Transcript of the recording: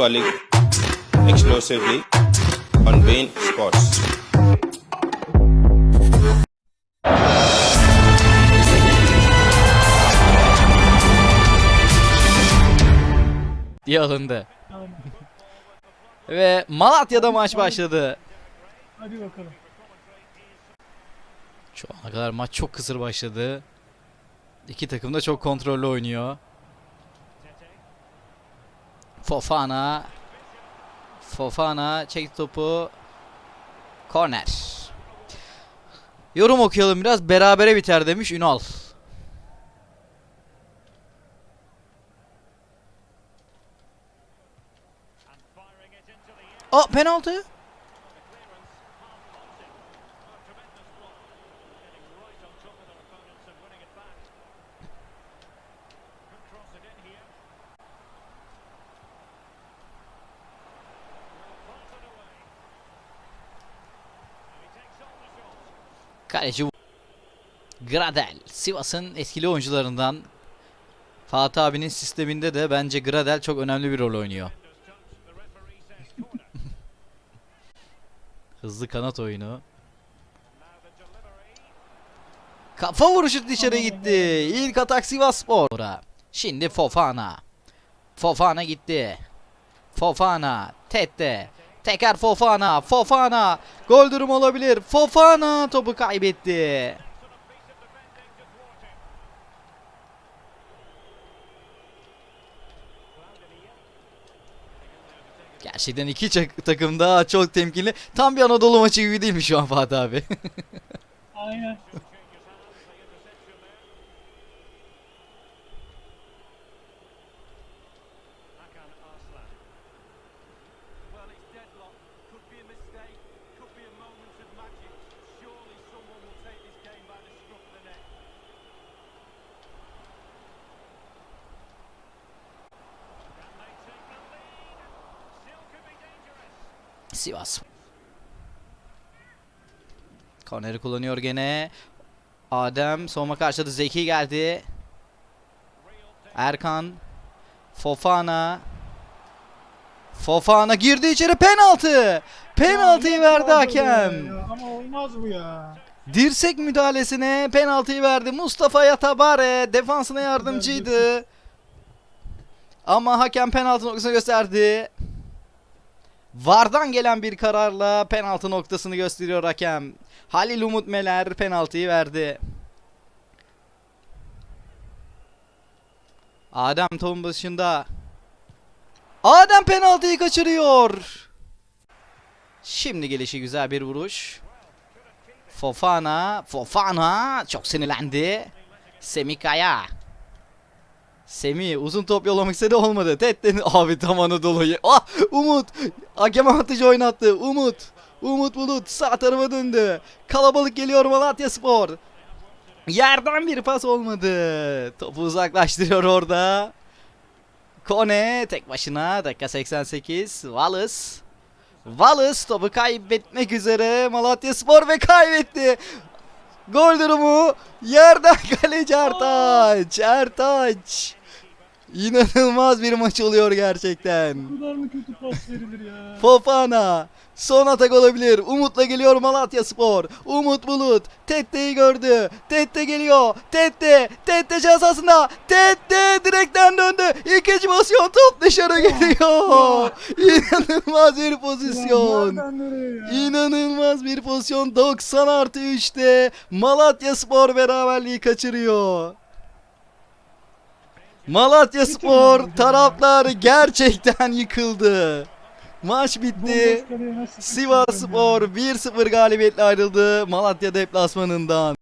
scoring explosively on Bain Sports. diye alındı. Ve Malatya'da maç başladı. Hadi bakalım. Şu ana kadar maç çok kısır başladı. İki takım da çok kontrollü oynuyor. Fofana Fofana çek topu. Korner. Yorum okuyalım biraz. Berabere biter demiş Ünal. Aa penaltı. Kaleci Gradel. Sivas'ın etkili oyuncularından. Fatih abinin sisteminde de bence Gradel çok önemli bir rol oynuyor. Hızlı kanat oyunu. Kafa vuruşu dışarı gitti. İlk atak Sivasspor'a. Şimdi Fofana. Fofana gitti. Fofana. Tette. Tekrar Fofana. Fofana. Gol durum olabilir. Fofana topu kaybetti. Gerçekten iki takım da çok temkinli. Tam bir Anadolu maçı gibi değil mi şu an Fatih abi? Aynen. Sivas. Korneri kullanıyor gene. Adem savunma karşıladı. Zeki geldi. Erkan. Fofana. Fofana girdi içeri penaltı. Penaltıyı Ya, verdi hakem. ya, Ama olmaz bu ya. Dirsek müdahalesine penaltıyı verdi. Mustafa Yatabare defansına yardımcıydı. Ama hakem penaltı noktasını gösterdi. Vardan gelen bir kararla penaltı noktasını gösteriyor hakem. Halil Umut Meler penaltıyı verdi. Adem topun başında. Adem penaltıyı kaçırıyor. Şimdi gelişi güzel bir vuruş. Fofana, Fofana çok sinirlendi. Semikaya. Semi uzun top yollamak istedi olmadı. Tette'nin abi tam Anadolu'yu. Ah Umut. Hakem avantajı oynattı. Umut. Umut Bulut sağ tarafa döndü. Kalabalık geliyor Malatya Spor. Yerden bir pas olmadı. Topu uzaklaştırıyor orada. Kone tek başına dakika 88. Wallace. Wallace topu kaybetmek üzere Malatya Spor ve kaybetti. Gol durumu yerden kaleci Ertaç. Ertaç. İnanılmaz bir maç oluyor gerçekten. Bu kadar mı kötü pas verilir ya? Fofana. Son atak olabilir. Umut'la geliyor Malatya Spor. Umut Bulut. Tette'yi gördü. Tette geliyor. Tette. Tette cezasında. Tette direkten döndü. İkinci pozisyon top dışarı geliyor. İnanılmaz bir pozisyon. İnanılmaz bir pozisyon 90 artı 3'te Malatya Spor beraberliği kaçırıyor. Malatya Spor taraflar gerçekten yıkıldı. Maç bitti. Sivas? Spor 1-0 galibiyetle ayrıldı Malatya deplasmanından.